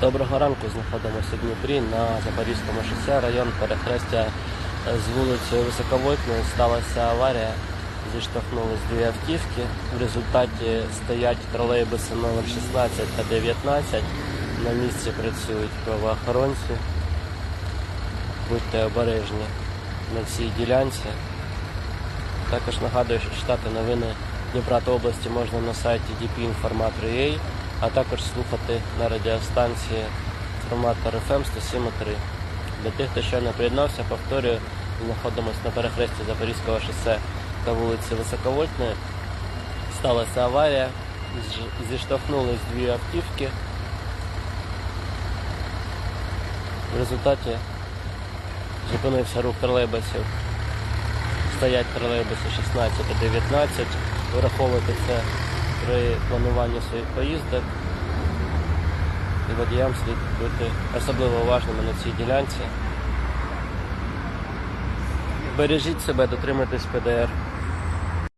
Доброго ранку, знаходимося у Дніпрі на Запорізькому шосе, район перехрестя з вулицею Високовольтною сталася аварія. Зіштовхнулись дві автівки. В результаті стоять тролейбуси номер 16 та 19. На місці працюють правоохоронці. Будьте обережні на цій ділянці. Також нагадую, що читати новини Дніпра та області можна на сайті dpinformat.ua, а також слухати на радіостанції Форматор FM 107.3. Для тих, хто щойно приєднався, повторюю, знаходимося на перехресті Запорізького шосе та вулиці Високовольтної. Сталася аварія, зіштовхнулись дві автівки. В результаті зупинився рух тролейбусів стоять тролейбуси 16 та 19. Враховувати це при плануванні своїх поїздок. І водіям слід бути особливо уважними на цій ділянці. Бережіть себе, дотримуйтесь ПДР.